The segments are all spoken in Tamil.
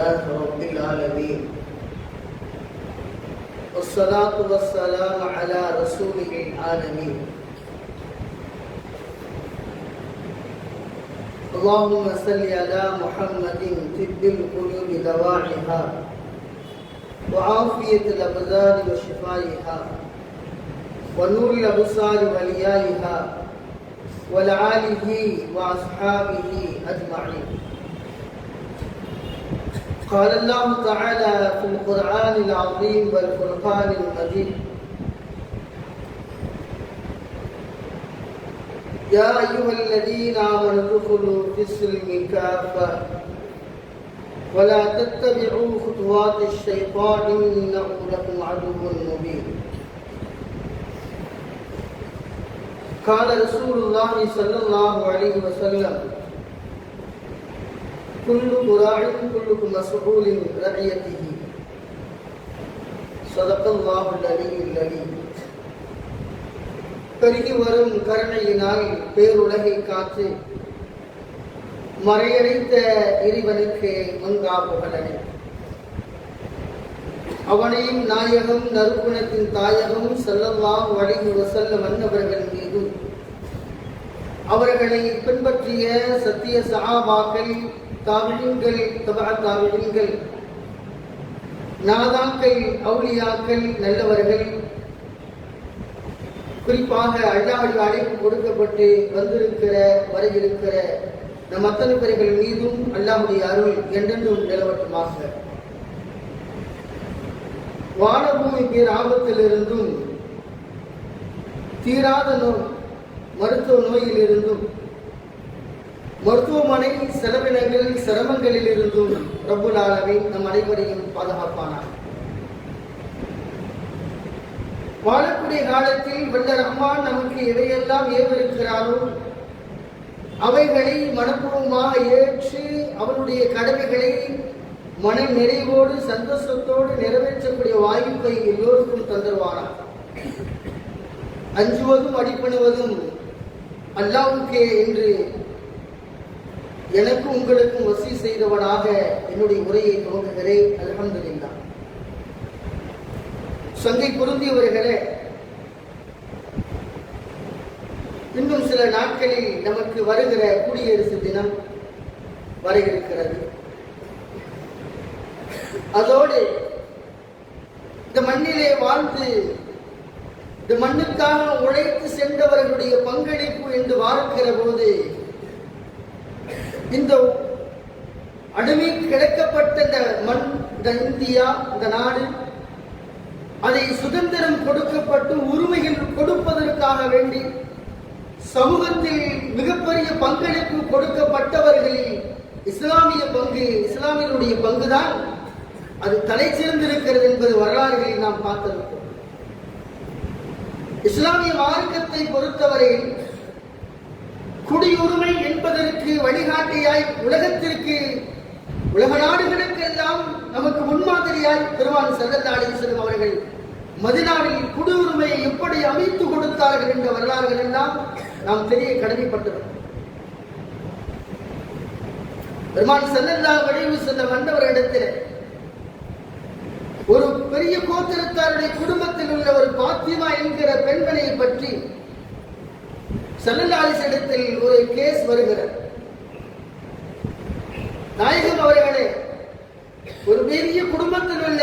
لله رب العالمين. والصلاة والسلام على رسوله العالمين. اللهم صل على محمد طب القلوب دواعيها وعافية الأبدان وشفائها ونور الأبصار وليائها ولعاله وأصحابه أجمعين. قال الله تعالى في القرآن العظيم والفرقان المجيد. يا أيها الذين آمنوا ادخلوا في السلم كافة ولا تتبعوا خطوات الشيطان إنه لكم عدو مبين. قال رسول الله صلى الله عليه وسلم كل راع كلكم مسؤول رعيته صدق الله العلي العليم பெருகி வரும் கருணையினால் பேருலகை காத்து மறையடைத்த இறைவனுக்கு மங்கா புகழனை அவனையும் நாயகம் நறுக்குணத்தின் தாயகம் செல்லல்லாம் வழிந்து வசல்ல மன்னவர்கள் மீதும் அவர்களை பின்பற்றிய சத்திய சகாபாக்கள் தாவிடங்கள் தபா தாவிடங்கள். நாதாக்கள் அவுளியாக்கள் நல்லவர்கள். குறிப்பாக அல்லாஹ் அழைப்பு கொடுக்கப்பட்டு வந்திருக்கிற வர இருக்கிற நம் அத்தனை பேர்கள் மீதும் அல்லாஹுடைய அருள் என்றென்றும் நிலவட்டுமாக. வானபூமி பேர் ஆபத்திலிருந்தும் தீராத நோய் மருத்துவ நோயிலிருந்தும் மருத்துவமனை செலவின சிரமங்களில் இருந்தும் ரப்புல் ஆலமீன் நம் அனைவரையும் பாதுகாப்பானார். வாழக்கூடிய காலத்தில் வல்ல ரஹ்மான் நமக்கு எதையெல்லாம் ஏவிருக்கிறாரோ அவைகளை மனப்பூர்வமாக ஏற்று அவருடைய கடமைகளை மன நிறைவோடு சந்தோஷத்தோடு நிறைவேற்றக்கூடிய வாய்ப்பை எல்லோருக்கும் தந்துருவானார் அஞ்சுவதும் அடிப்பணுவதும் அல்லாவுக்கே என்று எனக்கும் உங்களுக்கும் வசி செய்தவனாக என்னுடைய உரையை துவங்குகிறேன். அல்ஹம்துலில்லாஹ். சங்கை பொருந்தியவர்களே இன்னும் சில நாட்களில் நமக்கு வருகிற குடியரசு தினம் வர இருக்கிறது அதோடு இந்த மண்ணிலே வாழ்ந்து இந்த மண்ணுக்காக உழைத்து சென்றவர்களுடைய பங்களிப்பு என்று பார்க்கிற போது இந்த அடிமை கிடைக்கப்பட்ட இந்த மண் இந்த இந்தியா இந்த நாடு அதை சுதந்திரம் கொடுக்கப்பட்டு உரிமைகள் கொடுப்பதற்காக வேண்டி சமூகத்தில் மிகப்பெரிய பங்களிப்பு கொடுக்கப்பட்டவர்களில் இஸ்லாமிய பங்கு இஸ்லாமியனுடைய பங்குதான் அது தலை சிறந்திருக்கிறது என்பது வரலாறுகளில் நாம் பார்த்திருக்கிறோம். இஸ்லாமிய மார்க்கத்தை பொறுத்தவரையில் குடியுரிமை என்பதற்கு வழிகாட்டியாய் உலகத்திற்கு உலக நாடுகளுக்கு எல்லாம் நமக்கு முன்மாதிரியாய் பெருமான் செல்லல்லா அவர்கள் மதினாவில் குடியுரிமையை எப்படி அமைத்து கொடுத்தார்கள் என்ற வரலாறுகள் எல்லாம் நாம் தெரிய கடமைப்பட்டது. பெருமான் செல்லல்லா வடிவு செல்ல வந்தவர்களிடத்தில் ஒரு பெரிய கோத்திரத்தாருடைய குடும்பத்தில் உள்ள ஒரு பாத்திமா என்கிற பெண்மணியை பற்றி செல்லல்லாலிஸ் இடத்தில் ஒரு கேஸ் வருகிறது. நாயகம் அவர்களே ஒரு பெரிய குடும்பத்தில் உள்ள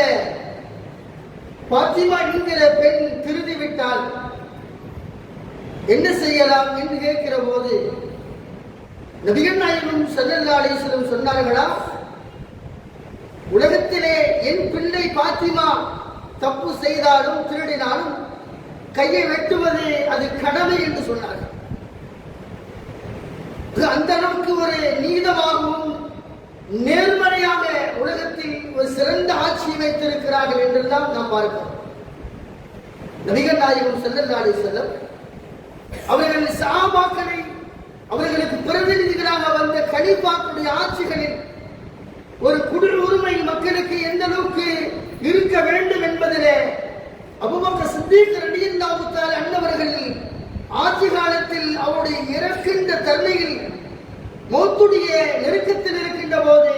பாத்திமா என்கிற பெண் திருதி விட்டால் என்ன செய்யலாம் என்று கேட்கிற போது நபிகள் நாயகம் செல்லல்லா அலிஸ்லம் சொன்னார்களா உலகத்திலே என் பிள்ளை பாத்திமா தப்பு செய்தாலும் திருடினாலும் கையை வெட்டுவது அது கடமை என்று சொன்னார்கள். அந்த அளவுக்கு ஒரு நீதமாகவும் நேர்மறையாக உலகத்தில் ஒரு சிறந்த ஆட்சி வைத்திருக்கிறார்கள் என்றெல்லாம் நாம் பார்க்கிறோம். நபிகள் நாயகம் செல்லல்லாடி செல்லம் அவர்கள் சாபாக்களை அவர்களுக்கு பிரதிநிதிகளாக வந்த கலிபாக்களுடைய ஆட்சிகளில் ஒரு குடி உரிமை மக்களுக்கு எந்த அளவுக்கு இருக்க வேண்டும் என்பதிலே அபுபக்க சித்திக் ரலியல்லாஹு அன்னவர்கள் ஆட்சி காலத்தில் அவருடைய இறக்கின்ற தன்மையில் மௌத்துடைய நெருக்கத்தில் இருக்கின்ற போது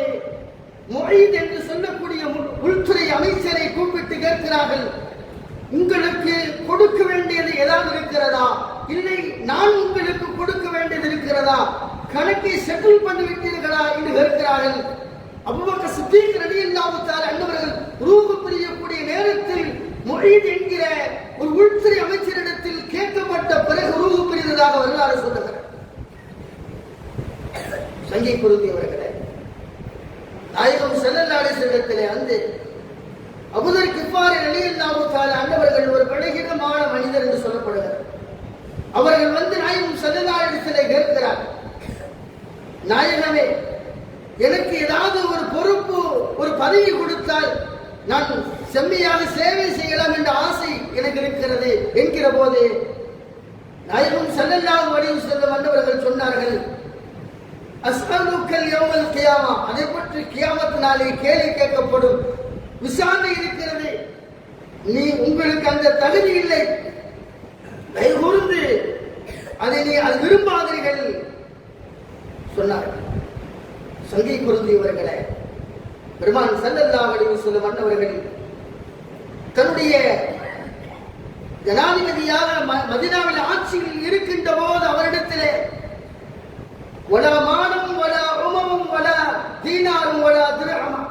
மொழித் என்று சொல்லக்கூடிய உள்துறை அமைச்சரை கூப்பிட்டு கேட்கிறார்கள். உங்களுக்கு கொடுக்க வேண்டியது ஏதாவது இருக்கிறதா? இல்லை நான் உங்களுக்கு கொடுக்க வேண்டியது இருக்கிறதா? கணக்கை செட்டில் பண்ணி விட்டீர்களா என்று கேட்கிறார்கள். அபுபக்கர் சித்திக் ரலியல்லாஹு அன்னவர்கள் ரூபு புரியக்கூடிய நேரத்தில் மொய்த் என்கிற ஒரு உள்துறை அமைச்சரிடத்தில் கேட்கப்பட்ட பிறகு உருவு பிரிந்ததாக வரலாறு சொல்லுகிறார் சங்கை பொருந்தியவர்களே நாயகம் செல்லல்லாடி செல்லத்திலே வந்து அபுதர் கிப்பாரி ரலியல்லாஹு தஆலா அன்னவர்கள் ஒரு பலகீனமான மனிதர் என்று சொல்லப்படுகிறார். அவர்கள் வந்து நாயகம் செல்லல்லாடிசிலே கேட்கிறார். நாயகமே எனக்கு ஏதாவது ஒரு பொறுப்பு ஒரு பதவி கொடுத்தால் நான் செம்மையாக சேவை செய்யலாம் என்ற ஆசை எனக்கு இருக்கிறது என்கிற போது நாயகம் செல்லல்லாஹு அலைஹி செல்லும் வந்தவர்கள் சொன்னார்கள் அஸ்அலுக்கல் யௌமல் கியாமா. அதை பற்றி கியாமத் நாளை கேள்வி கேட்கப்படும் விசாரணை இருக்கிறது. நீ உங்களுக்கு அந்த தகுதி இல்லை. கைகூர்ந்து அதை நீ அது விரும்பாதீர்கள் சொன்னார்கள். சங்கை பொருந்தியவர்களே பெருமான் செல்லல்லா வடிவு சொல்ல வந்தவர்கள் தன்னுடைய ஜனாதிபதியாக ம- ஆட்சியில் இருக்கின்ற போது அவரிடத்திலே வலா மானம் உமமும் வலா தீனாரும் வலா திரஹமா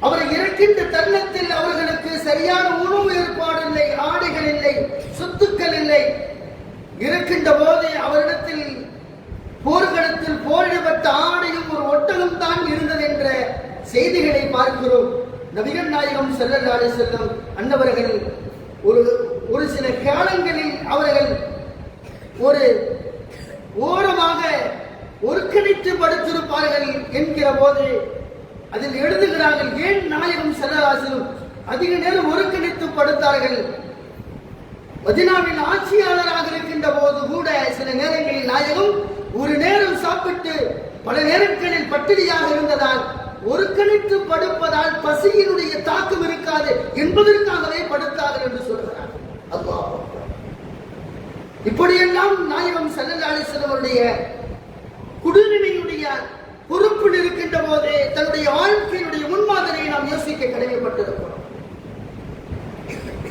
அவர் இருக்கின்ற தருணத்தில் அவர்களுக்கு சரியான உணவு ஏற்பாடு இல்லை ஆடைகள் இல்லை சொத்துக்கள் இல்லை. இருக்கின்ற போது அவரிடத்தில் போர்க்களத்தில் போரிடப்பட்ட ஆடையும் ஒரு ஒட்டகம் தான் இருந்தது என்ற செய்திகளை பார்க்கிறோம். நபிகள் நாயகம் செல்லல்லாலே செல்லும் அன்னவர்கள் ஒரு ஒரு சில காலங்களில் அவர்கள் ஒரு ஓரமாக ஒருங்கிணைத்து படுத்திருப்பார்கள் என்கிற போது அதில் எழுதுகிறார்கள் ஏன் நாயகம் செல்லராசிலும் அதிக நேரம் ஒருங்கிணைத்து படுத்தார்கள் மதினாவின் ஆட்சியாளராக இருக்கின்ற போது கூட சில நேரங்களில் நாயகம் ஒரு நேரம் சாப்பிட்டு பல நேரங்களில் பட்டினியாக இருந்ததால் ஒரு ஒருங்கிணைத்து படுப்பதால் பசியினுடைய தாக்கம் இருக்காது என்பதற்காகவே படுத்தார்கள் என்று சொல்கிறார் அப்பா இப்படியெல்லாம் நாயகம் சல்லல்லாஹு அலைஹி வஸல்லம் பொறுப்பில் இருக்கின்ற போது தன்னுடைய வாழ்க்கையினுடைய முன்மாதிரியை நாம் யோசிக்க கடமைப்பட்டிருக்கிறோம்.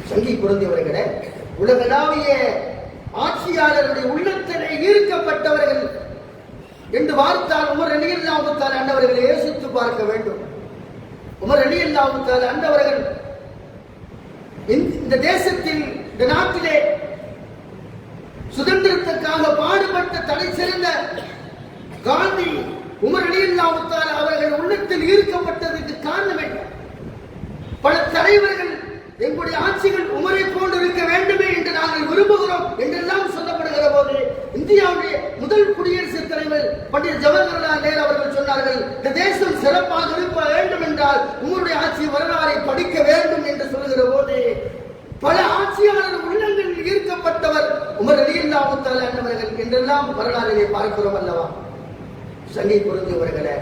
சங்கி பொருந்தியவர்களே உலகளாவிய ஆட்சியாளருடைய உள்ளத்திலே ஈர்க்கப்பட்டவர்கள் என்று வார்த்தால் உமர் அலியல்லாவுத்தால் அண்டவர்களை யோசித்து பார்க்க வேண்டும். உமர் அலியல்லாவுத்தால் அண்டவர்கள் இந்த இந்த தேசத்தில் இந்த நாட்டிலே சுதந்திரத்துக்காக பாடுபட்ட தலை சிறந்த காந்தி உமர் அலியல்லாவுத்தால் அவர்கள் உள்ளத்தில் ஈர்க்கப்பட்டதற்கு காரணம் என்ன? பல தலைவர்கள் எங்களுடைய ஆட்சிகள் உமரை போன்று இருக்க வேண்டுமே என்று நாங்கள் விரும்புகிறோம் என்றெல்லாம் சொல்லப்படுகிற போது இந்தியாவுடைய முதல் குடியரசுத் தலைவர் பண்டிட் ஜவஹர்லால் நேரு அவர்கள் சொன்னார்கள் இந்த தேசம் சிறப்பாக இருக்க வேண்டும் என்றால் உங்களுடைய ஆட்சி வரலாறை படிக்க வேண்டும் என்று சொல்லுகிற போது பல ஆட்சியாளர் உள்ளங்களில் ஈர்க்கப்பட்டவர் உமர் அலியல்லாவுத்தால் அண்ணவர்கள் என்றெல்லாம் வரலாறுகளை பார்க்கிறோம் அல்லவா? சங்கை புரிந்தவர்களே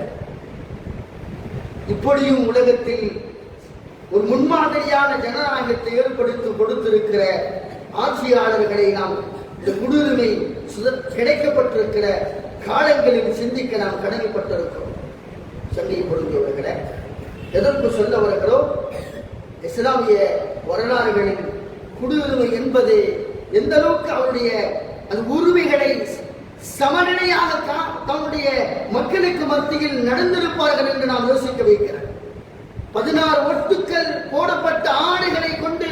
இப்படியும் உலகத்தில் ஒரு முன்மாதிரியான ஜனநாயகத்தை ஏற்படுத்தி கொடுத்திருக்கிற ஆட்சியாளர்களை நாம் இந்த குடியுரிமை கிடைக்கப்பட்டிருக்கிற காலங்களில் சிந்திக்க நாம் கடமைப்பட்டிருக்கிறோம். சங்கை பொருந்தியவர்களே எதற்கு சொல்ல வருகிறோம்? இஸ்லாமிய வரலாறுகளில் குடியுரிமை என்பது எந்த அளவுக்கு அவருடைய அந்த உரிமைகளை சமநிலையாக தன்னுடைய மக்களுக்கு மத்தியில் நடந்திருப்பார்கள் என்று நாம் யோசிக்க வைக்கிறோம் பதினாறு ஒட்டுக்கள் போடப்பட்ட ஆடைகளை கொண்டு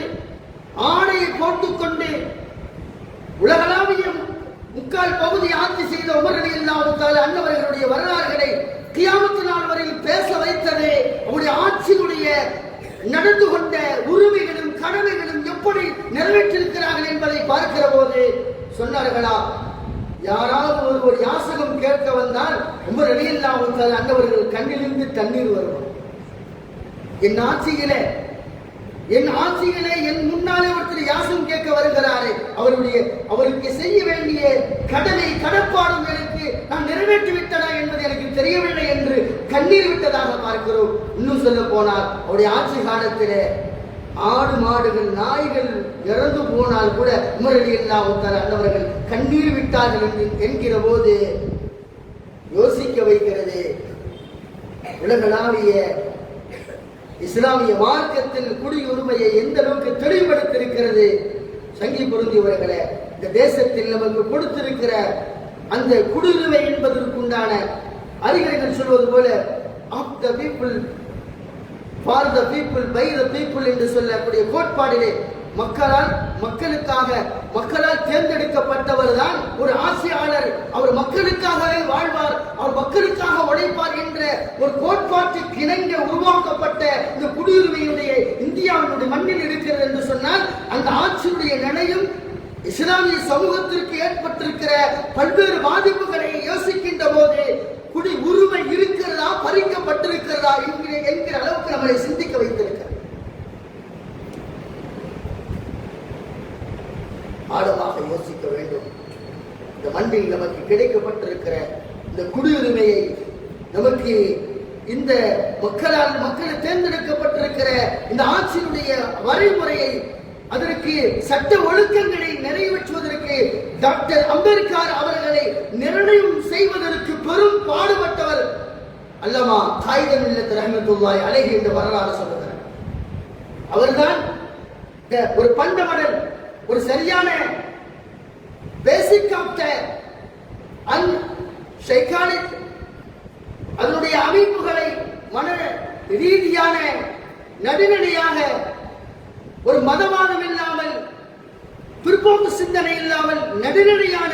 ஆடையை போட்டுக்கொண்டு உலகளாவிய முக்கால் பகுதி ஆட்சி செய்த உமரடி இல்லாவிட்டால் அன்னவர்களுடைய வரலாறுகளை கியாமத்து நாள் வரையில் பேச வைத்ததே அவருடைய ஆட்சியினுடைய நடந்து கொண்ட உரிமைகளும் கடமைகளும் எப்படி நிறைவேற்றிருக்கிறார்கள் என்பதை பார்க்கிற போது சொன்னார்களா? யாராவது ஒருவர் யாசகம் கேட்க வந்தால் உமர் அணியில்லாவிட்டால் அன்னவர்கள் கண்ணிலிருந்து தண்ணீர் வருவார். என் ஆட்சியிலே என் ஆட்சியிலே என் முன்னாலே ஒருத்தர் யாசம் கேட்க வருகிறாரே அவருடைய அவருக்கு செய்ய வேண்டிய கடனை கடப்பாடும் எனக்கு நான் நிறைவேற்றி விட்டனா என்பது எனக்கு தெரியவில்லை என்று கண்ணீர் விட்டதாக பார்க்கிறோம். இன்னும் சொல்ல போனால் அவருடைய ஆட்சி காலத்திலே ஆடு மாடுகள் நாய்கள் இறந்து போனால் கூட உமரடி இல்லாமல் அந்தவர்கள் கண்ணீர் விட்டார்கள் என்று என்கிற போது யோசிக்க வைக்கிறது. உலகளாவிய இஸ்லாமிய மார்க்கத்தில் குடியுரிமையை எந்த அளவுக்கு தெளிவுபடுத்திருக்கிறது சங்கி பொருந்தியவர்களே இந்த தேசத்தில் நமக்கு கொடுத்திருக்கிற அந்த குடியுரிமை என்பதற்குண்டான அறிஞர்கள் சொல்வது போல of the people for the people by the people என்று சொல்லக்கூடிய கோட்பாடிலே மக்களால் மக்களுக்காக மக்களால் தேர்ந்தெடுக்கப்பட்டவர் தான் ஒரு ஆட்சியாளர். அவர் மக்களுக்காகவே வாழ்வார் அவர் மக்களுக்காக உழைப்பார் என்ற ஒரு கோட்பாட்டுக்கு இணங்க உருவாக்கப்பட்ட இந்த குடியுரிமையுடைய இந்தியாவினுடைய மண்ணில் இருக்கிறது என்று சொன்னால் அந்த ஆட்சியுடைய நிலையும் இஸ்லாமிய சமூகத்திற்கு ஏற்பட்டிருக்கிற பல்வேறு பாதிப்புகளை யோசிக்கின்ற போது குடி உரிமை இருக்கிறதா பறிக்கப்பட்டிருக்கிறதா என்கிற என்கிற அளவுக்கு நம்மளை சிந்திக்க வைத்திருக்கிறது ஆழமாக யோசிக்க வேண்டும். இந்த மண்ணில் நமக்கு கிடைக்கப்பட்டிருக்கிற இந்த குடியுரிமையை நமக்கு இந்த மக்களால் மக்கள் தேர்ந்தெடுக்கப்பட்டிருக்கிற இந்த ஆட்சியினுடைய வரைமுறையை அதற்கு சட்ட ஒழுக்கங்களை நிறைவேற்றுவதற்கு டாக்டர் அம்பேத்கர் அவர்களை நிர்ணயம் செய்வதற்கு பெரும் பாடுபட்டவர் அல்லமா காகிதம் இல்லத்து ரஹமத்துல்லாய் அழகி என்று வரலாறு சொல்லுகிறார். அவர்தான் ஒரு பண்டமடல் ஒரு சரியான பேசிக் ஆஃப் அன் சைக்கானிக் அதனுடைய அமைப்புகளை மன ரீதியான நடுநிலையாக ஒரு மதவாதம் இல்லாமல் பிற்போக்கு சிந்தனை இல்லாமல் நடுநிலையான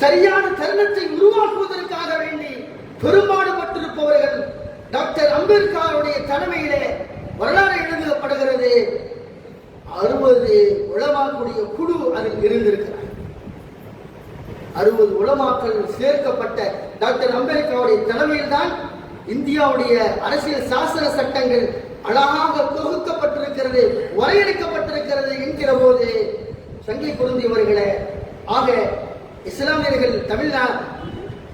சரியான தருணத்தை உருவாக்குவதற்காக வேண்டி பெரும்பாடுபட்டிருப்பவர்கள் டாக்டர் அம்பேத்கருடைய தலைமையிலே வரலாறு அறுபது சேர்க்கப்பட்ட டாக்டர் அம்பேத்கருடைய தலைமையில் தான் இந்தியாவுடைய அரசியல் சாசன சட்டங்கள் அழகாக தொகுக்கப்பட்டிருக்கிறது வரையறுக்கப்பட்டிருக்கிறது என்கிற போது சங்கை பொருந்தியவர்களே ஆக இஸ்லாமியர்கள் தமிழ்நாடு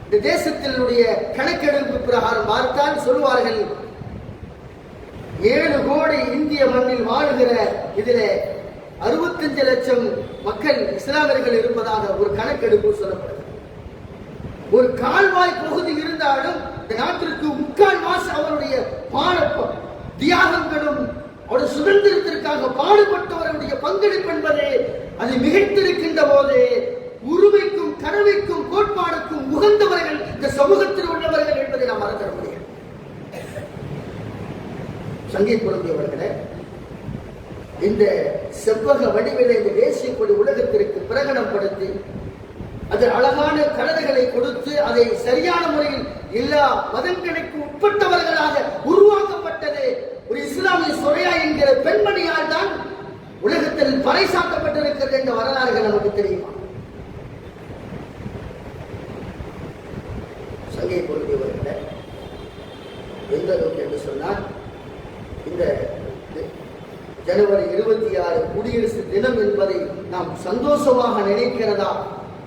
இந்த தேசத்தினுடைய கணக்கெடுப்பு பிரகாரம் பார்த்தால் சொல்வார்கள் ஏழு கோடி இந்திய மண்ணில் வாழுகிற இதில் அறுபத்தஞ்சு லட்சம் மக்கள் இஸ்லாமியர்கள் இருப்பதாக ஒரு கணக்கெடுப்பு சொல்லப்படும். ஒரு கால்வாய் பகுதி இருந்தாலும் இந்த நாட்டிற்கு முக்கால் மாசம் அவருடைய பாட தியாகங்களும் அவருடைய சுதந்திரத்திற்காக பாடுபட்டவருடைய பங்களிப்பு என்பது அது மிகைத்திருக்கின்ற போது உரிமைக்கும் கனவைக்கும் கோட்பாடுக்கும் உகந்தவர்கள் இந்த சமூகத்தில் உள்ளவர்கள் என்பதை நாம் மறந்துட முடியும் சங்கீத் குழந்தையவர்களே இந்த செவ்வக வடிவில இந்த தேசிய கொடி உலகத்திற்கு பிரகடனப்படுத்தி அது அழகான கடலைகளை கொடுத்து அதை சரியான முறையில் எல்லா மதங்களுக்கு உட்பட்டவர்களாக உருவாக்கப்பட்டது. ஒரு இஸ்லாமிய சொரையா என்கிற பெண்மணியால் தான் உலகத்தில் பறைசாட்டப்பட்டிருக்கிறது என்ற வரலாறுகள் நமக்கு தெரியுமா? சங்கை பொருந்தியவர்களே எந்த என்று சொன்னால் இந்த ஜனவரி இருபத்தி ஆறு குடியரசு தினம் என்பதை நாம் சந்தோஷமாக நினைக்கிறதா?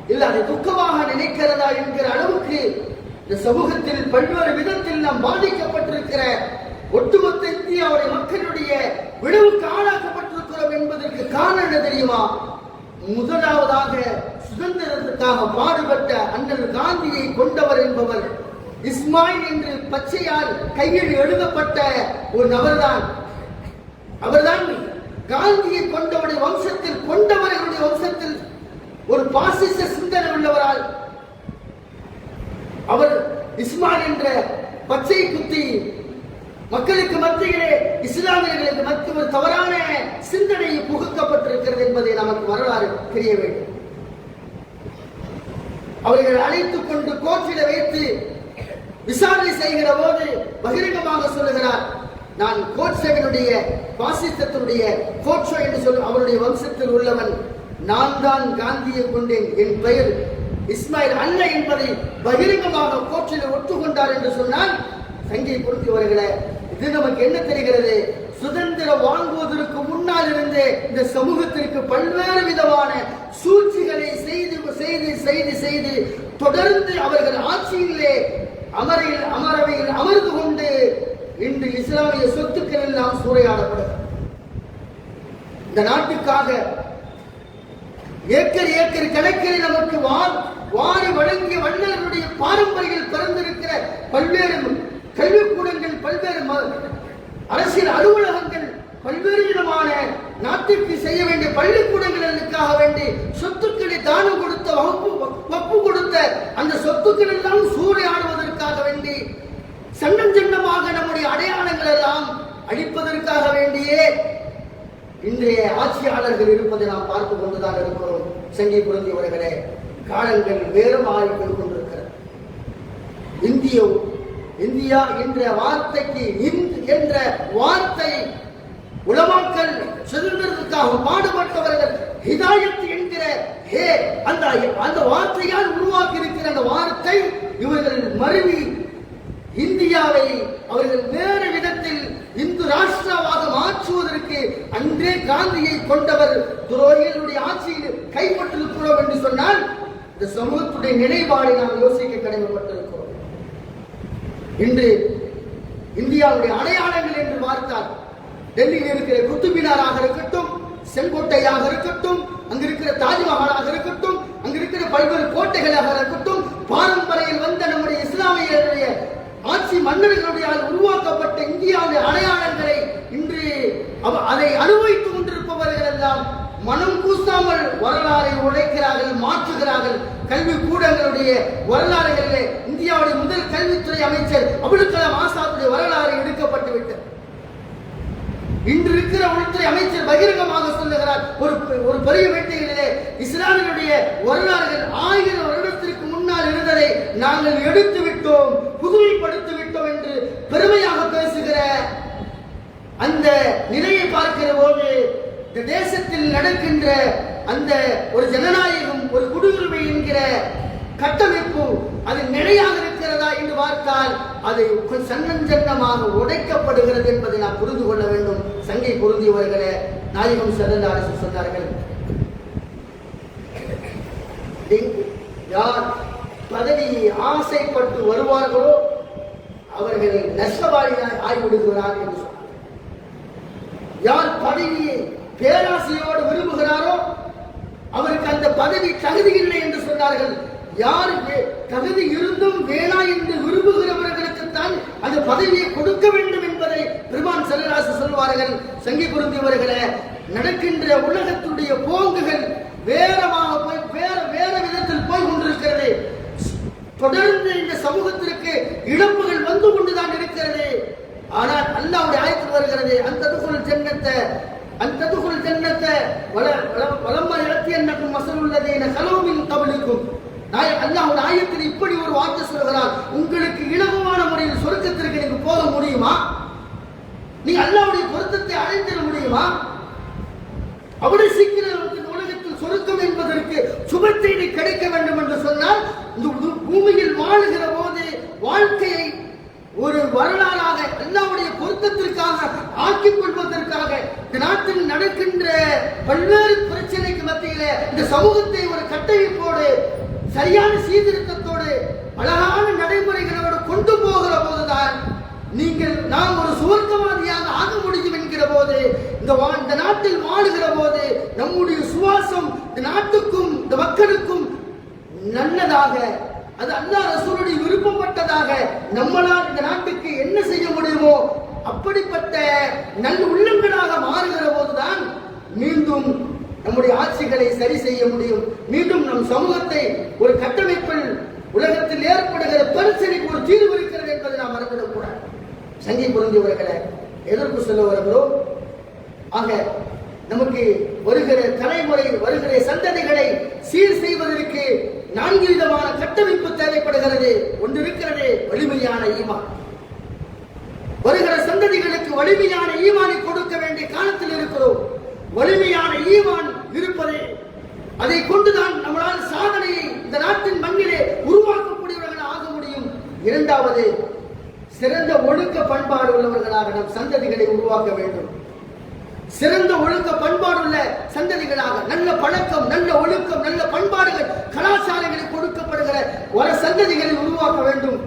இல்ல அதை துக்கமாக நினைக்கிறதா என்கிற அளவுக்கு இந்த சமூகத்தில் பல்வேறு விதத்தில் நாம் பாதிக்கப்பட்டிருக்கிற ஒட்டுமொத்த இந்தியாவுடைய மக்களுடைய விளைவுக்கு ஆளாக்கப்பட்டிருக்கிறோம் என்பதற்கு காரணம் என்ன தெரியுமா? முதலாவதாக சுதந்திரத்துக்காக பாடுபட்ட அண்ணல் காந்தியை கொண்டவர் என்பவர் இஸ்மாயில் என்று பச்சையால் கையில் எழுதப்பட்ட ஒரு நபர்தான். அவர்தான் காந்தியை கொண்டவருடைய வம்சத்தில் கொண்டவர்களுடைய வம்சத்தில் ஒரு பாசிச சிந்தனை உள்ளவரால் அவர் இஸ்மாயில் என்ற பச்சை குத்தி மக்களுக்கு மத்தியிலே இஸ்லாமியர்களுக்கு மத்திய ஒரு தவறான சிந்தனை புகுக்கப்பட்டிருக்கிறது என்பதை நமக்கு வரலாறு தெரிய வேண்டும். அவர்கள் அழைத்துக் கொண்டு கோர்ட்டில வைத்து விசாரணை செய்கிற போது பகிரங்கமாக சொல்லுகிறார் நான் கோட்சேகனுடைய பாசித்தத்தினுடைய கோட்சோ என்று சொல்லும் அவருடைய வம்சத்தில் உள்ளவன் நான் தான் காந்தியை கொண்டேன். என் பெயர் இஸ்மாயில் அல்ல என்பதை பகிரங்கமாக கோற்றில் ஒத்துக்கொண்டார் என்று சொன்னால் சங்கை பொறுத்தவர்களே இது நமக்கு என்ன தெரிகிறது? சுதந்திரம் வாங்குவதற்கு முன்னால் இருந்தே இந்த சமூகத்திற்கு பல்வேறு விதமான சூழ்ச்சிகளை செய்து செய்து செய்து செய்து தொடர்ந்து அவர்கள் ஆட்சியிலே அமரையில் அமரவையில் அமர்ந்து கொண்டு இன்று இஸ்லாமிய சொத்துக்கள் எல்லாம் சூறையாடப்படும். இந்த நாட்டுக்காக ஏக்கர் ஏக்கர் கணக்கில் நமக்கு வா- வாரி வழங்கிய வண்ணர்களுடைய பாரம்பரியில் பிறந்திருக்கிற பல்வேறு கல்விக்கூடங்கள் பல்வேறு அரசியல் அலுவலகங்கள் பல்வேறு விதமான நாட்டிற்கு செய்ய வேண்டிய பள்ளிக்கூடங்களுக்காக வேண்டி சொத்துக்களை தானம் கொடுத்த வகுப்பு வப்பு கொடுத்த அந்த சொத்துக்கள் எல்லாம் சூறையாடுவதற்காக வேண்டி சண்டம் சண்டமாக நம்முடைய அடையாளங்கள் எல்லாம் அழிப்பதற்காக வேண்டியே இன்றைய ஆட்சியாளர்கள் இருப்பதை நாம் பார்த்து கொண்டுதான் இருக்கிறோம் சங்கி புரிந்தியவர்களே. காலங்கள் வேறு மாறி கொண்டிருக்கிறது. இந்திய இந்தியா என்ற வார்த்தைக்கு இந்த் என்ற வார்த்தை உலமாக்கள் சுதந்திரத்துக்காக பாடுபட்டவர்கள் ஹிதாயத் என்கிற ஹே அந்த அந்த வார்த்தையால் உருவாக்கி இருக்கிற அந்த வார்த்தை இவர்கள் மருவி இந்தியாவை அவர்கள் வேறு விதத்தில் இந்து ராஷ்டிரவாதம் ஆற்றுவதற்கு அன்றே காந்தியை கொண்டவர் துரோகிகளுடைய ஆட்சியில் கைப்பற்றிருக்கிறோம் என்று சொன்னால் இந்த சமூகத்துடைய நிலைப்பாடை நாம் யோசிக்க கடமைப்பட்டிருக்கிறோம். இன்று இந்தியாவுடைய அடையாளங்கள் என்று பார்த்தால் டெல்லியில் இருக்கிற குத்துமினாராக இருக்கட்டும் செங்கோட்டையாக இருக்கட்டும் அங்க இருக்கிற தாஜ்மஹாலாக இருக்கட்டும் அங்க இருக்கிற பல்வேறு கோட்டைகளாக இருக்கட்டும் பாரம்பரியம் வந்த நம்முடைய இஸ்லாமியருடைய ஆட்சி மன்னர்களுடைய உருவாக்கப்பட்ட இந்தியாவின் அடையாளங்களை இன்று அதை அனுபவித்துக் கொண்டிருப்பவர்கள் எல்லாம் மனம் கூசாமல் வரலாறை உழைக்கிறார்கள் மாற்றுகிறார்கள். கல்வி கூடங்களுடைய வரலாறுகளிலே இந்தியாவுடைய முதல் கல்வித்துறை அமைச்சர் அப்துல் கலாம் ஆசாத்துடைய வரலாறு எடுக்கப்பட்டு விட்டது. இன்று இருக்கிற உள்துறை அமைச்சர் பகிரங்கமாக சொல்லுகிறார் ஒரு ஒரு பெரிய வேட்டைகளிலே இஸ்லாமியருடைய வரலாறுகள் ஆயிரம் வருடத்திற்கு முன்னால் இருந்ததை நாங்கள் எடுத்து விட்டோம் புதுமைப்படுத்தி விட்டோம் என்று பெருமையாக பேசுகிற அந்த நிலையை பார்க்கிற போது இந்த தேசத்தில் நடக்கின்ற அந்த ஒரு ஜனநாயகம் ஒரு குடியுரிமை என்கிற கட்டமைப்பு அது நிலையாக இருக்கிறதா என்று பார்த்தால் அது சன்னஞ்சன்னமாக உடைக்கப்படுகிறது என்பதை நாம் புரிந்து கொள்ள வேண்டும். சங்கை பொருந்தியவர்களே நாயகம் செல்லந்த அரசு சொன்னார்கள். யார் பதவியை ஆசைப்பட்டு வருவார்களோ அவர்கள் நஷ்டவாளியாய் ஆய்விடுகிறார் என்று சொன்னார் யார் பதவியை பேராசையோடு விரும்புகிறாரோ அவருக்கு அந்த பதவி தகுதி இல்லை என்று சொன்னார்கள். யார் தகுதி இருந்தும் வேணா என்று விரும்புகிறவர்களுக்கு தான் அந்த பதவியை கொடுக்க வேண்டும் என்பதை பெருமான் செல்லராசு சொல்வார்கள். சங்கி பொருந்தியவர்களே நடக்கின்ற உலகத்துடைய போங்குகள் வேறமாக போய் வேற வேற விதத்தில் போய் கொண்டிருக்கிறது தொடர்ந்து இந்த சமூகத்திற்கு இழப்புகள் வந்து கொண்டுதான் இருக்கிறது. ஆனால் அல்லாவுடைய ஆயத்தில் வருகிறது அந்த துகுல் ஜன்னத்தை அந்த துகுல் ஜென்னத்தை வள வள- இழத்தி என்னக்கும் மசல் உள்ளது என கலவுமின் கவனிக்கும் அல்லாவுடைய ஆயத்தில் இப்படி ஒரு வார்த்தை சொல்கிறார் உங்களுக்கு இலகுவான முறையில் சொர்க்கத்திற்கு நீங்க போக முடியுமா? நீ அல்லாவுடைய பொருத்தத்தை அடைந்திட முடியுமா? அவ்வளவு சீக்கிரம் உலகத்தில் சொருக்கம் என்பதற்கு சுபச்செய்தி கிடைக்க வேண்டும் என்று சொன்னால் இந்த பூ- பூமியில் வாழுகிற போது வாழ்க்கையை ஒரு வரலாறாக அல்லாவுடைய பொருத்தத்திற்காக ஆக்கிக் கொள்வதற்காக இந்த நாட்டில் நடக்கின்ற பல்வேறு பிரச்சனைக்கு மத்தியில இந்த சமூகத்தை ஒரு கட்டமைப்போடு சரியான சீர்திருத்தத்தோடு அழகான நடைமுறைகளோடு கொண்டு போகிற போதுதான் நீங்கள் நாம் ஒரு சுவர்க்கவாதியாக ஆக முடியும் என்கிற போது இந்த வா- இந்த நாட்டில் வாழுகிற போது நம்முடைய சுவாசம் இந்த நாட்டுக்கும் இந்த மக்களுக்கும் நல்லதாக அது அல்லாஹ் ரசூலுடைய விருப்பப்பட்டதாக நம்மளால் இந்த நாட்டுக்கு என்ன செய்ய முடியுமோ அப்படிப்பட்ட நல்ல உள்ளங்களாக மாறுகிற போதுதான் மீண்டும் நம்முடைய ஆட்சிகளை சரி செய்ய முடியும். மீண்டும் நம் சமூகத்தை ஒரு கட்டமைப்பில் உலகத்தில் ஏற்படுகிற பிரச்சனைக்கு ஒரு தீர்வு இருக்கிறது என்பதை நாம் மறந்துவிடக்கூடாது சங்கி பொருந்தியவர்களை எதற்கு சொல்ல வருகிறோம்? ஆக நமக்கு வருகிற தலைமுறை வருகிற சந்ததிகளை சீர் செய்வதற்கு நான்கு விதமான கட்டமைப்பு தேவைப்படுகிறது. ஒன்று இருக்கிறது வலிமையான ஈமான். வருகிற சந்ததிகளுக்கு வலிமையான ஈமானை கொடுக்க வேண்டிய காலத்தில் இருக்கிறோம். வலிமையான ஈமான் இருப்பதே அதை கொண்டுதான் நம்மளால் சாதனையை இந்த நாட்டின் மண்ணிலே உருவாக்கக்கூடியவர்கள் ஆக முடியும். இரண்டாவது சிறந்த ஒழுக்க பண்பாடு உள்ளவர்களாக நம் சந்ததிகளை உருவாக்க வேண்டும். சிறந்த ஒழுக்க பண்பாடுள்ள சந்ததிகளாக நல்ல பழக்கம் நல்ல ஒழுக்கம் நல்ல பண்பாடுகள் கலாச்சாரங்களில் கொடுக்கப்படுகிற வர சந்ததிகளை உருவாக்க வேண்டும்.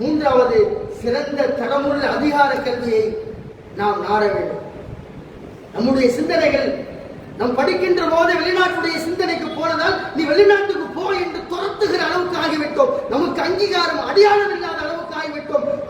மூன்றாவது சிறந்த தரமுள்ள அதிகார கல்வியை நாம் நாட வேண்டும். நம்முடைய சிந்தனைகள் நம் படிக்கின்ற போது வெளிநாட்டுடைய சிந்தனைக்கு போனதால் நீ வெளிநாட்டுக்கு போ என்று துரத்துகிற அளவுக்கு ஆகிவிட்டோம். நமக்கு அங்கீகாரம் அடையாளம் இல்லாத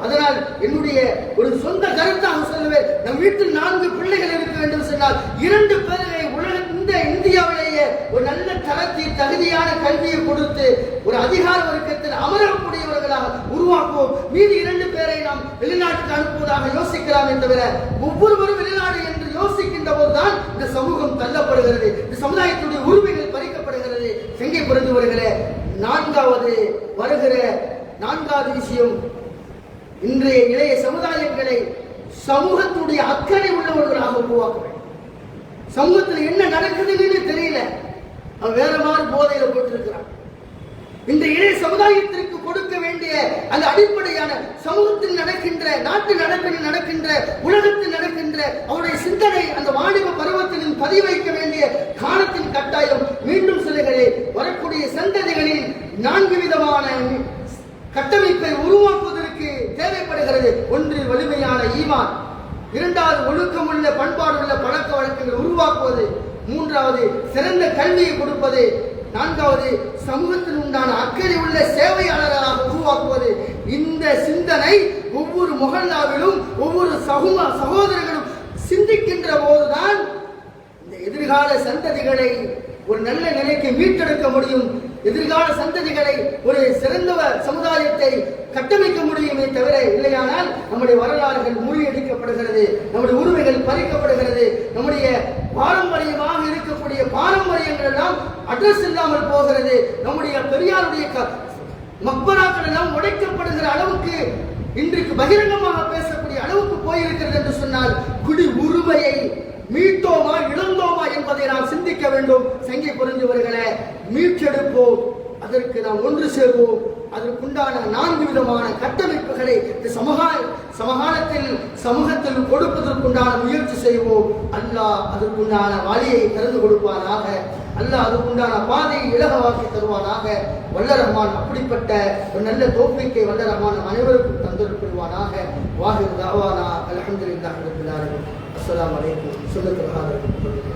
அதனால் என்னுடைய ஒரு சொந்த கருத்தாக சொல்லுவேன் நம் வீட்டில் நான்கு பிள்ளைகள் இருக்க வேண்டும் சொன்னால் இரண்டு பேரை உலக இந்த இந்தியாவிலேயே ஒரு நல்ல தரத்தில் தகுதியான கல்வியை கொடுத்து ஒரு அதிகார வர்க்கத்தில் அமரக்கூடியவர்களாக உருவாக்குவோம். மீதி இரண்டு பேரை நாம் வெளிநாட்டுக்கு அனுப்புவதாக யோசிக்கலாமே தவிர ஒவ்வொருவரும் வெளிநாடு என்று யோசிக்கின்ற போதுதான் இந்த சமூகம் தள்ளப்படுகிறது. இந்த சமுதாயத்துடைய உரிமைகள் பறிக்கப்படுகிறது. செங்கை புரிந்து வருகிற நான்காவது வருகிற நான்காவது விஷயம் இன்றைய இளைய சமுதாயங்களை சமூகத்துடைய அக்கறை உள்ளவர்களாக உருவாக்க வேண்டும். சமூகத்தில் என்ன நடக்குதுன்னு தெரியல. அவன் வேற மாதிரி போதையில போட்டிருக்கிறான் இந்த இளைய சமுதாயத்திற்கு கொடுக்க வேண்டிய அந்த அடிப்படையான சமூகத்தில் நடக்கின்ற நாட்டு நடப்பில் நடக்கின்ற உலகத்தில் நடக்கின்ற அவருடைய சிந்தனை அந்த வாணிப பருவத்திலும் பதிவைக்க வேண்டிய காலத்தின் கட்டாயம் மீண்டும் சிலைகளே வரக்கூடிய சந்ததிகளில் நான்கு விதமான கட்டமைப்பை உருவாக்குவதற்கு தேவைப்படுகிறது. ஒன்று வலிமையான ஈமான் இரண்டாவது ஒழுக்கமுள்ள பண்பாடுள்ள பழக்க வழக்கங்களை உருவாக்குவது மூன்றாவது சிறந்த கல்வியை கொடுப்பது நான்காவது சமூகத்தில் உண்டான அக்கறை உள்ள சேவையாளர்களாக உருவாக்குவது. இந்த சிந்தனை ஒவ்வொரு மொஹல்லாவிலும் ஒவ்வொரு சகும சகோதரர்களும் சிந்திக்கின்ற போதுதான் இந்த எதிர்கால சந்ததிகளை ஒரு நல்ல நிலைக்கு மீட்டெடுக்க முடியும். எதிர்கால சந்ததிகளை ஒரு சிறந்த சமுதாயத்தை கட்டமைக்க முடியுமே தவிர இல்லையானால் நம்முடைய வரலாறுகள் முறியடிக்கப்படுகிறது நம்முடைய உரிமைகள் பறிக்கப்படுகிறது நம்முடைய பாரம்பரியமாக இருக்கக்கூடிய பாரம்பரியங்கள் எல்லாம் அட்ரஸ் இல்லாமல் போகிறது நம்முடைய பெரியாருடைய க- மக்பராக்கள் எல்லாம் உடைக்கப்படுகிற அளவுக்கு இன்றைக்கு பகிரங்கமாக பேசக்கூடிய அளவுக்கு போயிருக்கிறது என்று சொன்னால் குடி உரிமையை மீட்டோமா இழந்தோமா என்பதை நாம் சிந்திக்க வேண்டும். சங்கை புரிஞ்சவர்களே மீட்டெடுப்போம். அதற்கு நாம் ஒன்று சேர்வோம். அதற்குண்டான நான்கு விதமான கட்டமைப்புகளை இந்த சமகா சமகாலத்தில் சமூகத்தில் கொடுப்பதற்குண்டான முயற்சி செய்வோம். அல்லாஹ் அதற்குண்டான வழியை திறந்து கொடுப்பானாக. அல்லாஹ் அதுக்குண்டான பாதையை இலகவாக்கி தருவானாக. வல்ல ரஹ்மான் அப்படிப்பட்ட ஒரு நல்ல தோப்பிக்கை வல்ல ரஹ்மான் நம் அனைவருக்கும் தந்திருப்பானாக வாஹிர் தாவானா அல்ஹம்துலில்லாஹி அஸ்லாம் ஆலமீன். அஸ்ஸலாமு